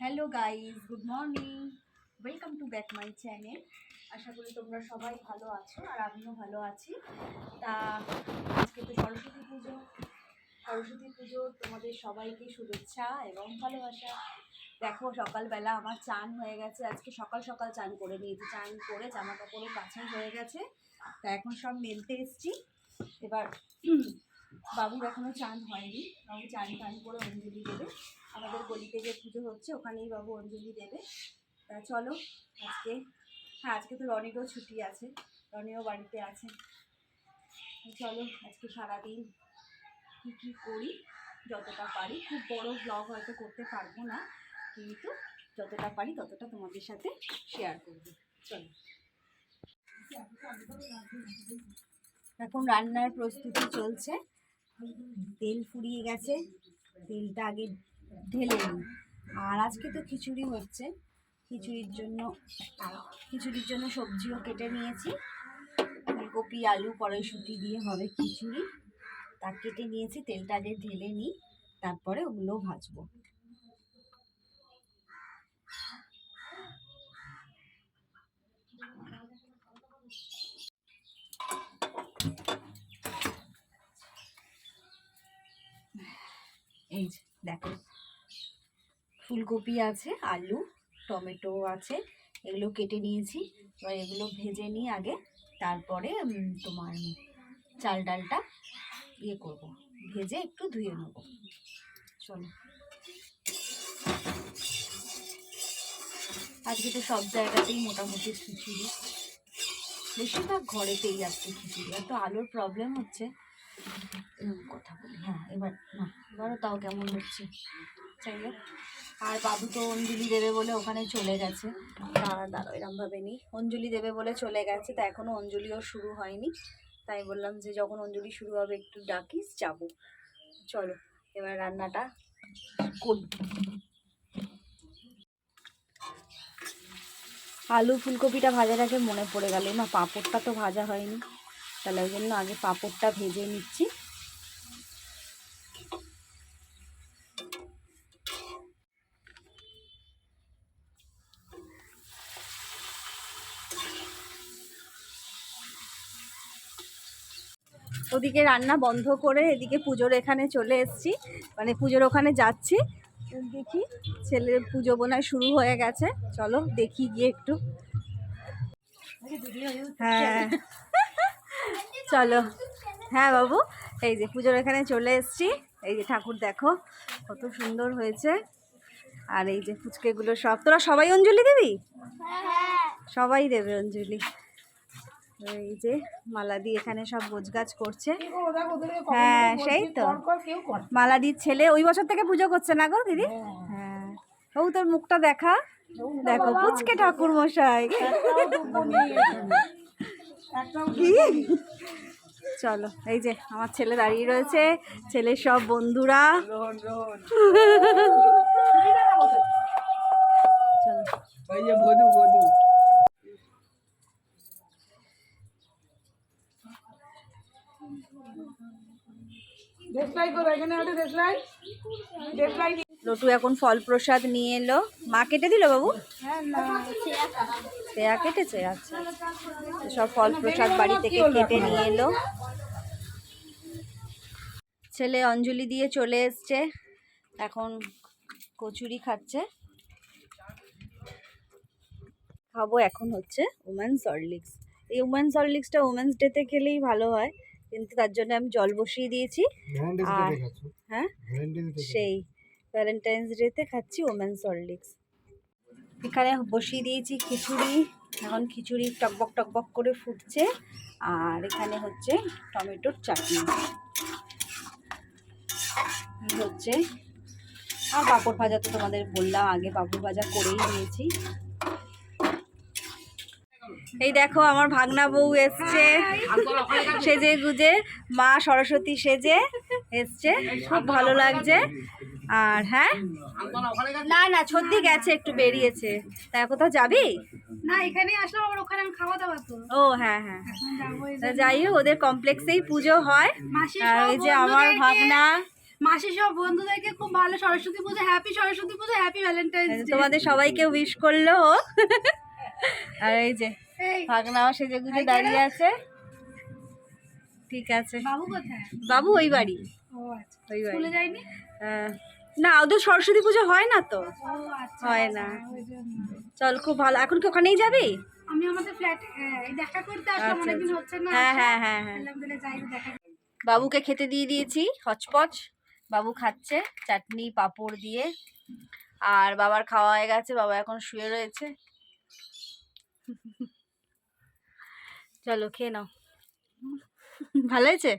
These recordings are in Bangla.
Hello guys good morning welcome to back my channel আশা করি তোমরা সবাই ভালো আছো আর আমিও ভালো আছি। তা, আজকে তো সরস্বতী পুজো। সরস্বতী পুজো, তোমাদের সবাইকে শুভেচ্ছা এবং ভালোবাসা। দেখো, সকালবেলা আমার চান হয়ে গেছে। আজকে সকাল সকাল চান করে নিয়েছি। চান করে জামা কাপড়ও কাছাই হয়ে গেছে। তা এখন সব মেলতে এসছি। এবার বাবুর এখনও চান হয়নি। বাবু চান টান করে অঞ্জলি দেবে। আমাদের গলিতে যে পুজো হচ্ছে, ওখানেই বাবু অঞ্জলি দেবে। তা চলো, আজকে হ্যাঁ আজকে তো রনিরও ছুটি আছে, রনিও বাড়িতে আছে। চলো, আজকে সারাদিন কী কী করি, যতটা পারি। খুব বড় ব্লগ হয়তো করতে পারব না, কিন্তু যতটা পারি ততটা তোমাদের সাথে শেয়ার করব। চলো। এখন রান্নার প্রস্তুতি চলছে। তেল ফুরিয়ে গেছে, তেলটা আগে ঢেলে নিই। আর আজকে তো খিচুড়ি হচ্ছে। খিচুড়ির জন্য খিচুড়ির জন্য সবজিও কেটে নিয়েছি। ফুলকপি, আলু, কড়াইশুঁটি দিয়ে হবে খিচুড়ি। তা কেটে নিয়েছি, তেলটা আগে ঢেলে নিই, তারপরে ওগুলো ভাজবো। এই দেখো। ফুলকপি আছে, আলু, টমেটো আছে, এগুলো কেটে নিয়েছি। এবার এগুলো ভেজে নিই আগে তারপরে তোমার চাল ডালটা ইয়ে করব। ভেজে একটু ধুয়ে নেব। চলো। আজকে তো সব জায়গাতেই মোটামুটি খিচুড়ি। বেশিরভাগ ঘরেতেই আজকে খিচুড়ি। আর তো আলুর প্রবলেম হচ্ছে। কথা বলি। হ্যাঁ এবার না, এবারও তাও কেমন হচ্ছে? যাই হোক। আর বাবু তো অঞ্জলি দেবে বলে ওখানে চলে গেছে। দাঁড়া, দাঁড়ো এরমভাবে নেই। অঞ্জলি দেবে বলে চলে গেছে, তা এখনও অঞ্জলিও শুরু হয়নি। তাই বললাম যে যখন অঞ্জলি শুরু হবে, একটু ডাকিস, যাব। চলো, এবার রান্নাটা করি। আলু ফুলকপিটা ভাজার আগে মনে পড়ে গেল, না পাঁপড়টা তো ভাজা হয়নি। তাহলে ওই জন্য আগে পাঁপড়টা ভেজে নিচ্ছি। ওদিকে রান্না বন্ধ করে এদিকে পুজোর এখানে চলে এসেছি। মানে পুজোর ওখানে যাচ্ছি। দেখি ছেলের পুজো বোনায় শুরু হয়ে গেছে। চলো দেখি গিয়ে একটু। হ্যাঁ। চলো। হ্যাঁ বাবু এই যে পুজোর এখানে চলে এসেছি। এই যে ঠাকুর দেখো কত সুন্দর হয়েছে। আর এই যে ফুচকেগুলো সব। তোরা সবাই অঞ্জলি দিবি? সবাই দেবে অঞ্জলি। এই যে মালা দিয়ে এখানে সব গোছগাছ করছে। হ্যাঁ সেই তো। মালাদির ছেলে ওই বছর থেকে পুজো করছে না গো দিদি? হ্যাঁ। ও তোর মুখটা দেখা। দেখো পুচকে ঠাকুর মশাই। কি? চলো এই যে আমার ছেলে দাঁড়িয়ে রয়েছে। ছেলের সব বন্ধুরা। চলো ওই যে বধু বধু দেশলাই করো এখানে একটা দেশলাই। দেশলাই লটু এখন ফল প্রসাদ নিয়ে এলো। মা কেটে দিল বাবু? পেয়া কেটেছে? আচ্ছা। সব ফল প্রসাদ বাড়ি থেকে কেটে নিয়ে এলো। ছেলে অঞ্জলি দিয়ে চলে এসছে। এখন কচুরি খাচ্ছে। খাব এখন হচ্ছে উমেন্স হরলিক্স এই উমেন্স হরলিক্সটা উমেন্স ডেতে খেলেই ভালো হয়। কিন্তু তার জন্য আমি জল বসিয়ে দিয়েছি। আর হ্যাঁ? সেই ভ্যালেন্টাইন্স ডেতে খাচ্ছি ওমেন্স হরলিক্স এখানে বসিয়ে দিয়েছি খিচুড়ি। এখন খিচুড়ি টকবক টকবক করে ফুটছে। আর এখানে হচ্ছে টমেটোর চাটনি। হচ্ছে। আর পাঁপড় ভাজা তো তোমাদের বললাম আগে পাঁপড় ভাজা করেই দিয়েছি। এই দেখো আমার ভাগনা বউ এসছে। সেজে গুজে মা সরস্বতী সেজে এসছে। খুব ভালো লাগছে। আর হ্যাঁ? না না সত্যি গেছে একটু বেরিয়েছে। তা কোথাও যাবি? না এখানে আসলাম আবার ওখানে আমি খাওয়া দাওয়া তো ও হ্যাঁ হ্যাঁ। এই যাই হোক ওদের কমপ্লেক্সেই পুজো হয়। আর ওই যে আমার ভাগনা। মাসি সব বন্ধুদেরকে খুব ভালো সরস্বতী পুজো হ্যাপি সরস্বতী পুজো হ্যাপি ভ্যালেন্টাইন্স ডে। তোমাদের সবাইকে উইশ করল আর এই যে এই ভাগনাও সেজে গুজে দাঁড়িয়ে আছে। ঠিক আছে। বাবু কোথায়? বাবু ওই বাড়ি। ও আচ্ছা। ওই বাড়ি। যায়নি? না ওদের সরস্বতী পুজো হয় না তো? আচ্ছা হয় না। চল খুব ভালো। এখন কি ওখানেই যাবি? আমি আমাদের ফ্ল্যাট দেখা করতে আসলাম আচ্ছা, অনেকদিন হচ্ছে না হ্যাঁ হ্যাঁ হ্যাঁ হ্যাঁ। যাই দেখা বাবুকে খেতে দিয়ে দিয়েছি হচপচ। বাবু খাচ্ছে চাটনি পাঁপড় দিয়ে। আর বাবার খাওয়া হয়ে গেছে বাবা এখন শুয়ে রয়েছে। চলো খেয়ে নাও। ভালো হয়েছে?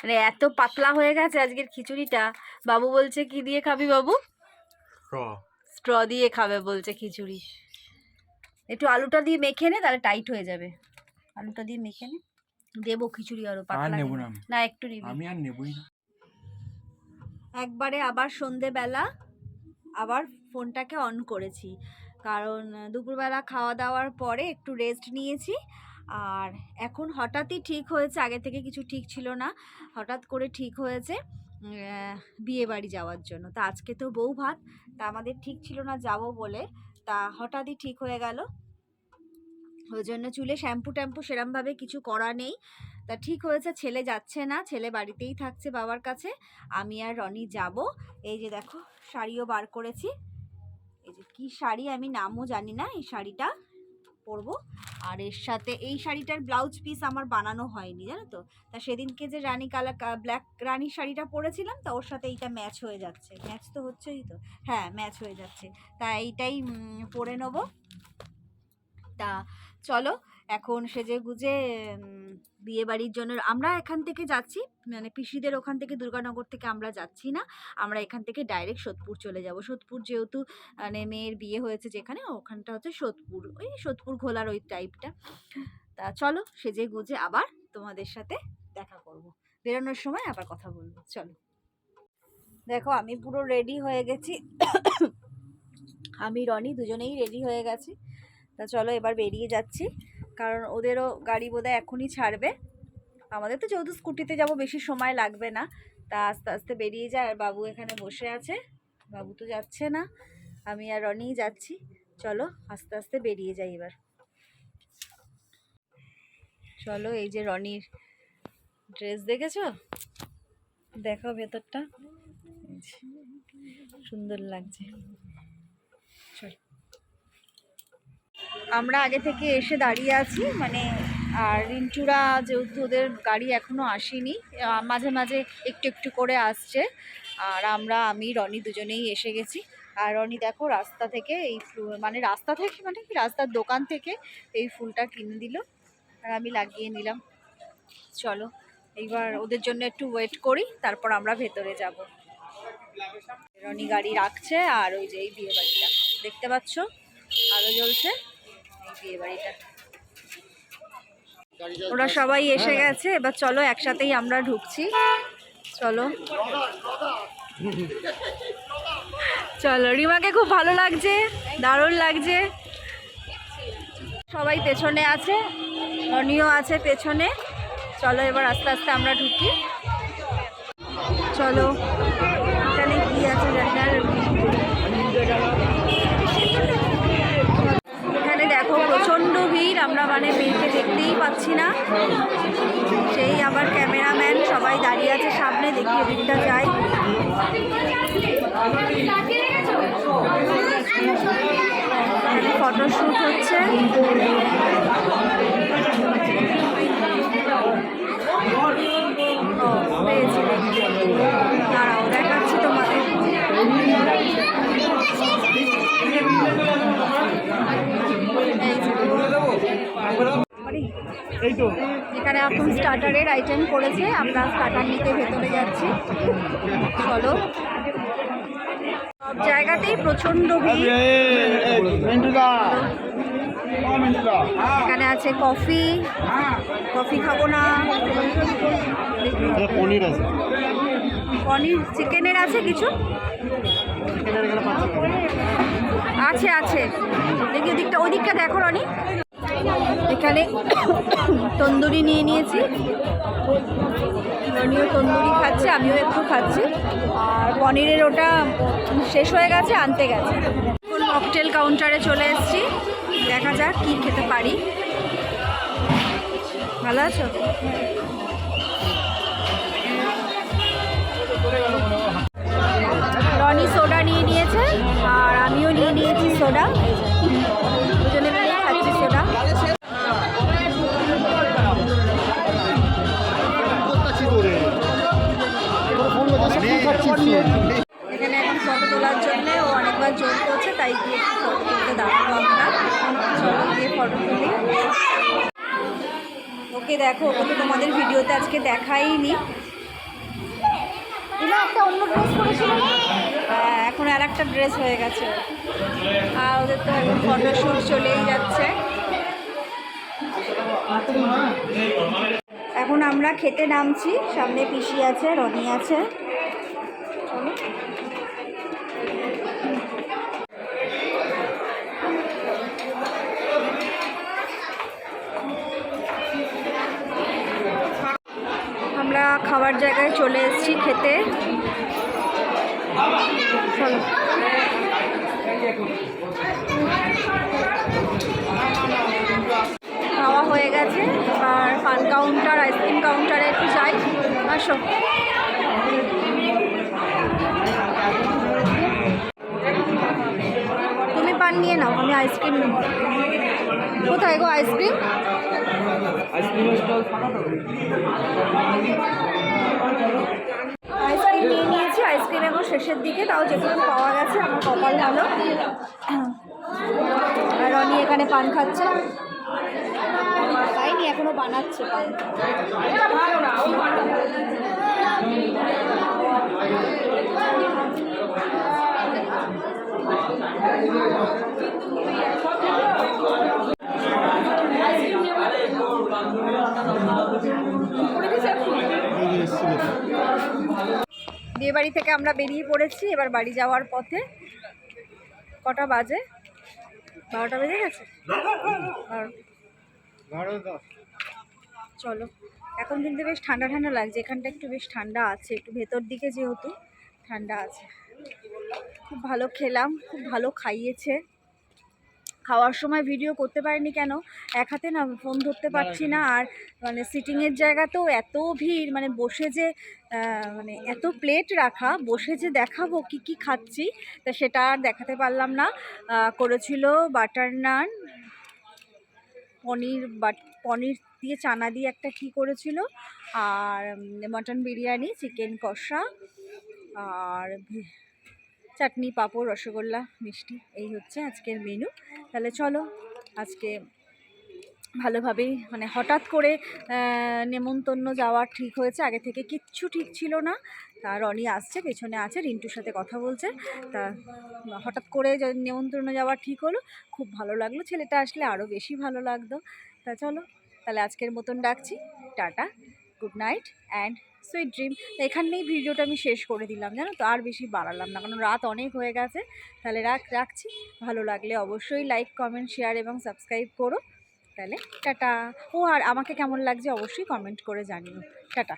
মানে এত পাতলা হয়ে গেছে আজকের খিচুড়িটা। বাবু বলছে কি দিয়ে খাবি বাবু? স্ট্র। দিয়ে খাবে বলছে খিচুড়ি। একটু আলুটা দিয়ে মেখে নে তাহলে টাইট হয়ে যাবে। আলুটা দিয়ে মেখে নে। দেবো খিচুড়ি আরও পাতলা নেব না একটু নিবি। আমি আর নেবই না। একবারে আবার সন্ধেবেলা আবার ফোনটাকে অন করেছি। কারণ দুপুরবেলা খাওয়া দাওয়ার পরে একটু রেস্ট নিয়েছি। আর এখন হঠাৎই ঠিক হয়েছে, আগে থেকে কিছু ঠিক ছিল না। হঠাৎ করে ঠিক হয়েছে বিয়ে বাড়ি যাওয়ার জন্য। তা আজকে তো বউ ভাত, তা আমাদের ঠিক ছিল না, যাব বলে। তা হঠাৎই ঠিক হয়ে গেল। ওই জন্য চুলে শ্যাম্পু ট্যাম্পু সেরমভাবে কিছু করা নেই। তা ঠিক হয়েছে, ছেলে যাচ্ছে না, ছেলে বাড়িতেই থাকছে বাবার কাছে। আমি আর রনি যাব। এই যে দেখো, শাড়িও বার করেছি। এই যে কী শাড়ি আমি নামও জানি না, এই শাড়িটা পরবো। আর এর সাথে এই শাড়িটার ব্লাউজ পিস আমার বানানো হয়নি, জানো তো? তা সেদিনকে যে রানী কালার ব্ল্যাক রানী শাড়িটা পরেছিলাম, তা ওর সাথে এইটা ম্যাচ হয়ে যাচ্ছে। ম্যাচ তো হচ্ছেই তো। হ্যাঁ ম্যাচ হয়ে যাচ্ছে। তা এইটাই পরে নেব। তা চলো এখন সেজে গুজে বিয়ে বাড়ির জন্য আমরা এখান থেকে যাচ্ছি। মানে পিসিদের ওখান থেকে দুর্গানগর থেকে আমরা যাচ্ছি না। আমরা এখান থেকে ডাইরেক্ট সোদপুর চলে যাব। সোদপুর যেহেতু মানে মেয়ের বিয়ে হয়েছে যেখানে, ওখানটা হচ্ছে সোদপুর। ওই সোদপুর ঘোলার ওই টাইপটা তা চলো, সেজে গুজে আবার তোমাদের সাথে দেখা করব। বেরোনোর সময় আবার কথা বলব। চলো। দেখো, আমি পুরো রেডি হয়ে গেছি। আমি রনি দুজনেই রেডি হয়ে গেছি। তা চলো, এবার বেরিয়ে যাচ্ছি। কারণ ওদেরও গাড়ি বোধহয় এখনই ছাড়বে। আমাদের তো যেহেতু স্কুটিতে যাব, বেশি সময় লাগবে না। তা আস্তে আস্তে বেরিয়ে যায়। আর বাবু এখানে বসে আছে। বাবু তো যাচ্ছে না। আমি আর রনিই যাচ্ছি। চলো, আস্তে আস্তে বেরিয়ে যাই এবার। চলো, এই যে রনির ড্রেস দেখেছ? দেখো ভেতরটা। সুন্দর লাগছে চল আমরা আগে থেকে এসে দাঁড়িয়ে আছি মানে আর রিন্টুরা যেহেতু ওদের গাড়ি এখনও আসেনি মাঝে মাঝে একটু একটু করে আসছে, আর আমরা, আমি, রনি দুজনেই এসে গেছি। আর রনি, দেখো, রাস্তা থেকে এই ফু- মানে রাস্তা থেকে মানে কি, রাস্তার দোকান থেকে এই ফুলটা কিনে দিল, আর আমি লাগিয়ে নিলাম। চলো, এইবার ওদের জন্য একটু ওয়েট করি, তারপর আমরা ভেতরে যাব। রনি গাড়ি রাখছে, আর ওই যে এই বিয়ে বাড়িটা দেখতে পাচ্ছ? আলো জ্বলছে। বিয়ে বাড়িটা। ওরা সবাই এসে গেছে এবার চলো একসাথেই আমরা ঢুকছি। চলো। চলো রিমাকে খুব ভালো লাগছে দারুণ লাগছে। সবাই পেছনে আছে অনিও আছে পেছনে। চলো এবার আস্তে আস্তে আমরা ঢুকি। চলো এখানে কি আছে জানি না। এখানে দেখো প্রচণ্ড ভিড় আমরা মানে মেয়েকে দেখতেই পাচ্ছি না। সেই আবার ক্যামেরাম্যান সবাই দাঁড়িয়ে আছে সামনে দেখি ওদিকটা যাই এখানে ফটোশ্যুট হচ্ছে ও পেয়েছি দাঁড়াও দেখাচ্ছি তোমাদের এই যে। এখানে এখন স্টার্টারের আইটেম করেছে আমরা স্টার্টার নিতে ভেতরে যাচ্ছি। চলো। সব জায়গাতেই প্রচণ্ড ভিড়। এখানে আছে কফি। কফি খাব না। পনির আছে। পনির চিকেনের আছে কিছু? আছে আছে। দেখি ওদিকটা ওদিকটা দেখো রনি। এখানে তন্দুরি নিয়ে নিয়েছি। রনিও তন্দুরি খাচ্ছে, আমিও একটু খাচ্ছি। আর পনিরের ওটা শেষ হয়ে গেছে, আনতে গেছে। ককটেল কাউন্টারে চলে এসেছি। দেখা যাক কি খেতে পারি। ভালো আছো? এখানে এখন ফটো তোলার জন্য ও অনেকবার জোর করছে তাই গিয়ে ফটো তুলতে দাঁড়াবো আমরা। চলো গিয়ে ফটো তুলি। ওকে দেখো ওকে তো তোমাদের ভিডিওতে আজকে দেখাইনি। একটা অন্য ড্রেস পরেছিল। হ্যাঁ এখন আর একটা ড্রেস হয়ে গেছে। আর ওদের তো এখন ফটোশ্যুট চলেই যাচ্ছে। এখন আমরা খেতে নামছি সামনে পিসি আছে রনি আছে চলো। আমরা খাবার জায়গায় চলে এসেছি খেতে। খাওয়া হয়ে গেছে আর ফান কাউন্টার, আইসক্রিম কাউন্টারে একটু যাই। আসো। আইসক্রিম কোথায় গো আইসক্রিম? আইসক্রিম নিয়ে নিয়েছি আইসক্রিম এখন শেষের দিকে তাও যেটুকু পাওয়া গেছে আমার কপাল ভালো। আর রনি এখানে পান খাচ্ছে। তাইনি এখনও বানাচ্ছে পান। বাড়ি থেকে আমরা বেরিয়ে পড়েছি এবার বাড়ি যাওয়ার পথে। কটা বাজে? বারোটা বেজে গেছে? চলো। এখন কিন্তু বেশ ঠান্ডা ঠান্ডা লাগছে এখানটা একটু বেশ ঠান্ডা আছে একটু ভেতর দিকে যেহেতু ঠান্ডা আছে। খুব ভালো খেলাম খুব ভালো খাইয়েছে। খাওয়ার সময় ভিডিও করতে পারিনি কেন? এক হাতে না ফোন ধরতে পারছি না আর মানে সিটিংয়ের জায়গাতেও এত ভিড় মানে বসে যে মানে এত প্লেট রাখা বসে যে দেখাবো কি কি খাচ্ছি তা সেটা আর দেখাতে পারলাম না। করেছিল বাটার নান পনির বাট পনির দিয়ে চানা দিয়ে একটা কী করেছিল? আর মটন বিরিয়ানি চিকেন কষা আর চাটনি পাঁপড় রসগোল্লা মিষ্টি এই হচ্ছে আজকের মেনু তাহলে চলো, আজকে ভালোভাবেই মানে হঠাৎ করে নেমন্তন্ন যাওয়া ঠিক হয়েছে। আগে থেকে কিচ্ছু ঠিক ছিল না। তা রনি আসছে, পেছনে আছে, রিন্টুর সাথে কথা বলছে। তা হঠাৎ করে নেমন্তন্ন যাওয়া ঠিক হলো, খুব ভালো লাগল। ছেলেটা আসলে আরও বেশি ভালো লাগতো। তা চলো, তাহলে আজকের মতন ডাকছি tata. Good night and sweet dream. তো এখানেই ভিডিওটা আমি শেষ করে দিলাম, জানো তো? আর বেশি বাড়ালাম না, কারণ রাত অনেক হয়ে গেছে। তাহলে রাখ, রাখছি। ভালো লাগলে অবশ্যই লাইক কমেন্ট শেয়ার এবং সাবস্ক্রাইব করো। তাহলে টাটা। ও, আর আমাকে কেমন লাগছে অবশ্যই কমেন্ট করে জানিও। টাটা।